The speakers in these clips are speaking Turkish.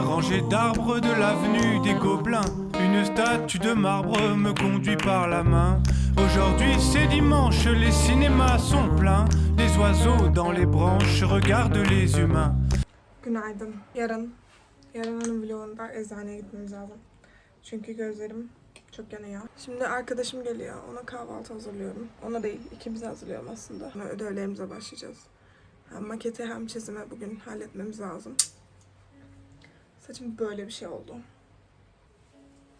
rangées d'arbres de l'avenue des Gobelins. Une statue de marbre me conduit par la main. Aujourd'hui c'est dimanche, les cinémas sont pleins. Des oiseaux dans les branches regardent les humains. Günaydın. Yarın, yarının vlogunda eczaneye gitmemiz lazım. Çünkü gözlerim çok yanıyor. Şimdi arkadaşım geliyor. Ona kahvaltı hazırlıyorum. Ona değil, ikimize hazırlıyorum aslında. Ödevlerimize başlayacağız. Hem maketi hem çizimi bugün halletmemiz lazım. Saçım böyle bir şey oldu.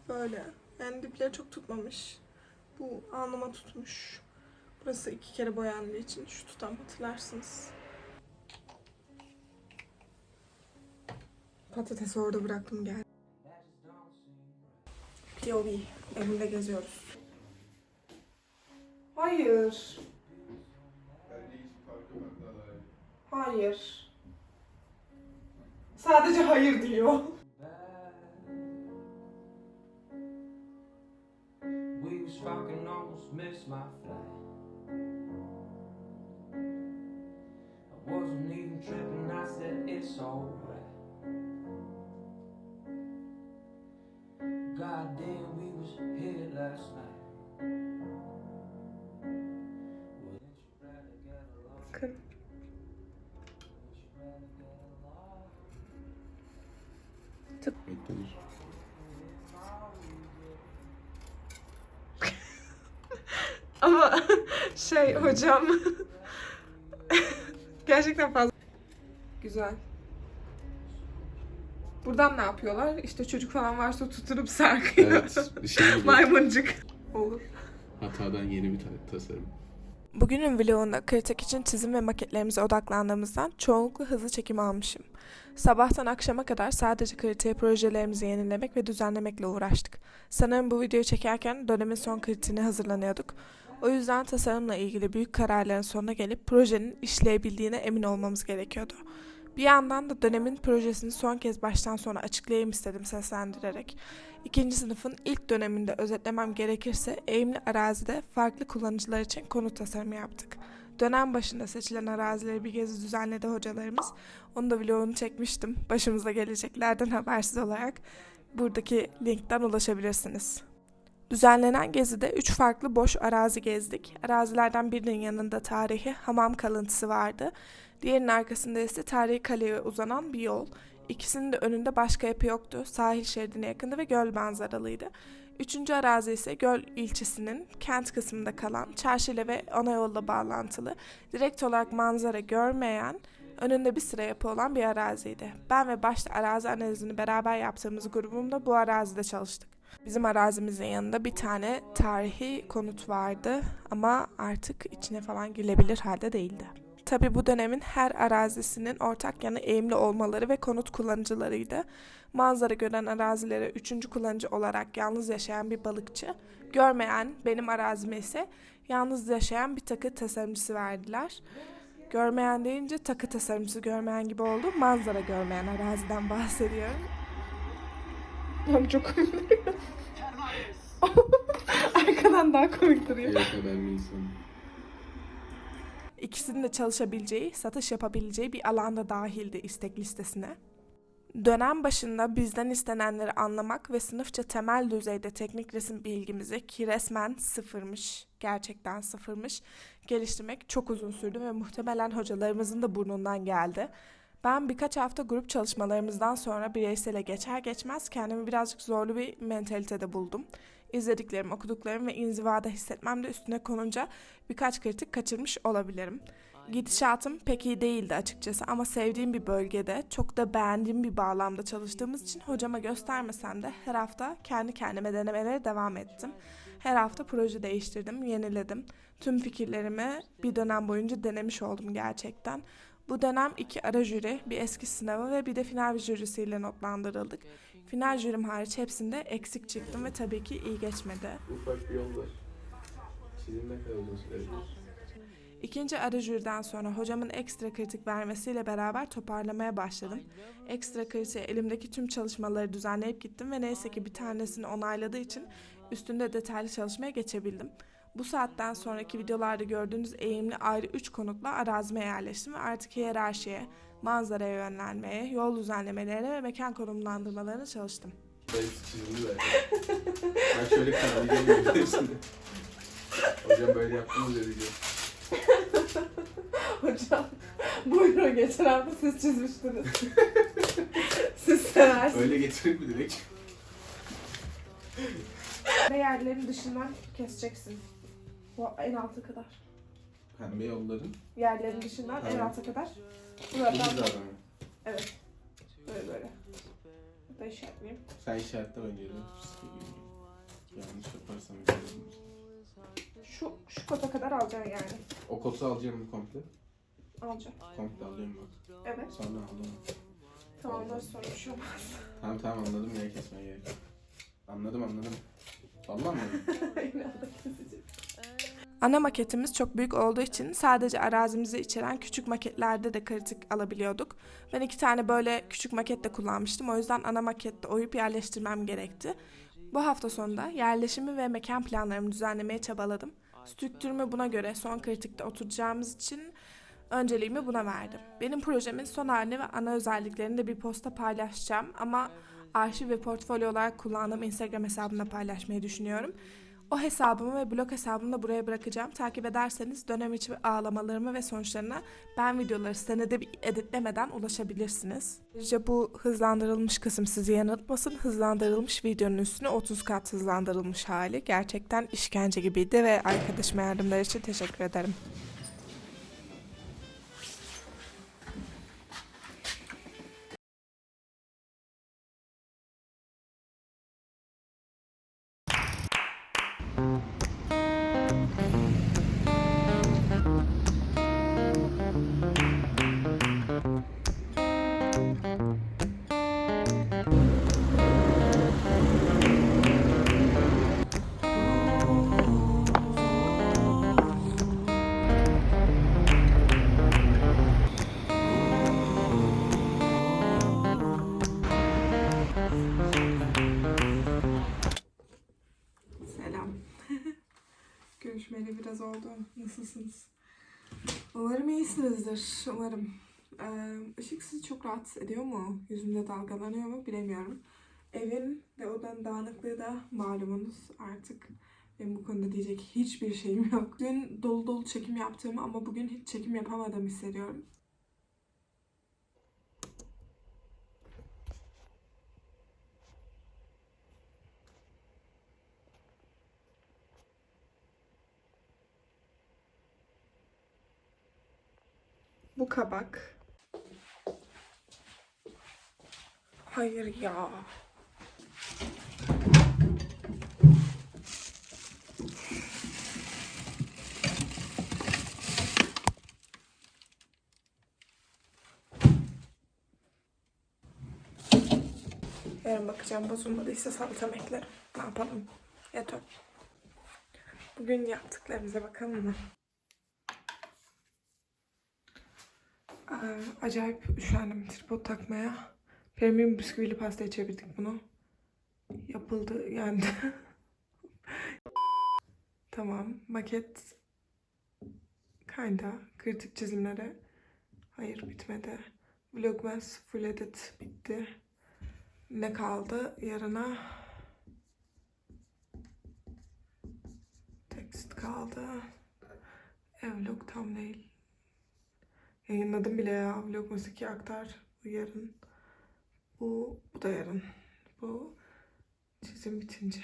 Böyle. Yani dipleri çok tutmamış. Bu alnıma tutmuş. Burası iki kere boyandığı için şu tutam hatırlarsınız. Patatesi orada bıraktım gel. POV. Evimde geziyoruz. Hayır. Hayır. Said it's alright. God damn, we was here last night. Ama şey hocam. Gerçekten fazla. Güzel. Buradan ne yapıyorlar? İşte çocuk falan varsa tutunup sarkıyor. Evet, şey gibi. Maymuncuk. Olur. Hatadan yeni bir ta- tasarım. Bugünün vlogunda kritik için çizim ve maketlerimize odaklandığımızdan çoğunlukla hızlı çekim almışım. Sabahtan akşama kadar sadece kritiğe projelerimizi yenilemek ve düzenlemekle uğraştık. Sanırım bu videoyu çekerken dönemin son kritiğine hazırlanıyorduk. O yüzden tasarımla ilgili büyük kararların sonuna gelip projenin işleyebildiğine emin olmamız gerekiyordu. Bir yandan da dönemin projesini son kez baştan sona açıklayayım istedim seslendirerek. İkinci sınıfın ilk döneminde özetlemem gerekirse eğimli arazide farklı kullanıcılar için konut tasarımı yaptık. Dönem başında seçilen arazileri bir gezi düzenledi hocalarımız. Onu da vlogunu çekmiştim. Başımıza geleceklerden habersiz olarak buradaki linkten ulaşabilirsiniz. Düzenlenen gezide 3 farklı boş arazi gezdik. Arazilerden birinin yanında tarihi hamam kalıntısı vardı. Diğerinin arkasında ise tarihi kaleye uzanan bir yol. İkisinin de önünde başka yapı yoktu. Sahil şeridine yakındı ve göl manzaralıydı. Üçüncü arazi ise Göl ilçesinin kent kısmında kalan, çarşıyla ve ana yolla bağlantılı, direkt olarak manzara görmeyen, önünde bir sıra yapı olan bir araziydi. Ben ve başta arazi analizini beraber yaptığımız grubumda bu arazide çalıştık. Bizim arazimizin yanında bir tane tarihi konut vardı ama artık içine falan girilebilir halde değildi. Tabi bu dönemin her arazisinin ortak yanı eğimli olmaları ve konut kullanıcılarıydı. Manzara gören arazilere üçüncü kullanıcı olarak yalnız yaşayan bir balıkçı, görmeyen benim arazime ise yalnız yaşayan bir takı tasarımcısı verdiler. Görmeyen deyince takı tasarımcısı görmeyen gibi oldu. Manzara görmeyen araziden bahsediyorum. Oğlum çok komik duruyor. Arkadan daha komik duruyor. Evet insan. İkisinin de çalışabileceği, satış yapabileceği bir alanda dahildi istek listesine. Dönem başında bizden istenenleri anlamak ve sınıfça temel düzeyde teknik resim bilgimizi ki resmen sıfırmış, gerçekten sıfırmış, geliştirmek çok uzun sürdü ve muhtemelen hocalarımızın da burnundan geldi. Ben birkaç hafta grup çalışmalarımızdan sonra bireysele geçer geçmez kendimi birazcık zorlu bir mentalitede buldum. İzlediklerim, okuduklarım ve inzivada hissetmem de üstüne konunca birkaç kritik kaçırmış olabilirim. Gidişatım pek iyi değildi açıkçası ama sevdiğim bir bölgede, çok da beğendiğim bir bağlamda çalıştığımız için hocama göstermesem de her hafta kendi kendime denemelere devam ettim. Her hafta proje değiştirdim, yeniledim. Tüm fikirlerimi bir dönem boyunca denemiş oldum gerçekten. Bu dönem iki ara jüri, bir eski sınavı ve bir de final jürisiyle notlandırıldık. Final jürim hariç hepsinde eksik çıktım ve tabii ki iyi geçmedi. Ufak bir yol var. Çizim ne kadar uzun süredir? İkinci ara jüriden sonra hocamın ekstra kritik vermesiyle beraber toparlamaya başladım. Ekstra kritiğe elimdeki tüm çalışmaları düzenleyip gittim ve neyse ki bir tanesini onayladığı için üstünde detaylı çalışmaya geçebildim. Bu saatten sonraki videolarda gördüğünüz eğimli ayrı 3 konutla arazime yerleştim ve artık hiyerarşiye, manzaraya yönlenmeye, yol düzenlemelerine ve mekan konumlandırmalarına çalıştım. Ben çizimli ver. ben şöyle kanalayacağım hepsini. Hocam böyle yaptınız dedi diyor. Hocam, buyurun geçen hafta siz çizmiştiniz. siz seversiniz. Öyle getirir mi direkt? Ve yerlerin dışından keseceksin. Bu en alta kadar. Pembe yolların. Yerlerin dışından en Tamam. alta kadar. Bu Buradan evet. Böyle böyle. Hatta işaretleyeyim. Sen işaretle ben geliyorum. Yanlış yaparsam gelirim. Şu, şu kota kadar alacaksın yani. O kotu alacağım mı komple? Alacağım. Komple alıyorum bak. Evet. Sonra alıyorum. Tamam nasıl sonra bir şey olmaz. Tamam tamam anladım ya kesmeye gerek yok. Anladım anladım. Vallahi anladım. Ana maketimiz çok büyük olduğu için sadece arazimizi içeren küçük maketlerde de kritik alabiliyorduk. Ben iki tane böyle küçük maket de kullanmıştım. O yüzden ana makette oyup yerleştirmem gerekti. Bu hafta sonunda yerleşimi ve mekan planlarımı düzenlemeye çabaladım. Strüktürümü buna göre son kritikte oturacağımız için önceliğimi buna verdim. Benim projemin son halini ve ana özelliklerini de bir posta paylaşacağım ama arşiv ve portfolyo olarak kullandığım Instagram hesabımda paylaşmayı düşünüyorum. O hesabımı ve blog hesabımı da buraya bırakacağım. Takip ederseniz dönem içi ağlamalarımı ve sonuçlarına ben videoları senede bir editlemeden ulaşabilirsiniz. Ayrıca bu hızlandırılmış kısım sizi yanıltmasın. Hızlandırılmış videonun üstüne 30 kat hızlandırılmış hali. Gerçekten işkence gibiydi ve arkadaşıma yardımları için teşekkür ederim. Nasılsınız? Umarım iyisinizdir. Umarım. Ee, sizi çok rahatsız ediyor mu? Yüzümde dalgalanıyor mu? Bilemiyorum. Evin ve odanın dağınıklığı da malumunuz artık. Benim bu konuda diyecek hiçbir şeyim yok. Dün dolu dolu çekim yaptığımı ama bugün hiç çekim yapamadığımı hissediyorum. Bu kabak. Hayır ya. Yarın bakacağım bozulmadıysa salatam eklerim. Ne yapalım? Yeter. Bugün yaptıklarımıza bakalım mı? Acayip üşendim tripod takmaya. Premium bisküvili pastaya çevirdik bunu. Yapıldı yani. tamam. Maket kinda. Kritik çizimlere. Hayır bitmedi. Vlogmas full edit bitti. Ne kaldı yarına? Text kaldı. Evlog thumbnail. Yayınladım bile ya. Vlog musiki aktar. Bu yarın. Bu, bu da yarın. Bu çizim bitince.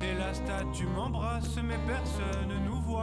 Et la statue m'embrasse, mais personne nous voit.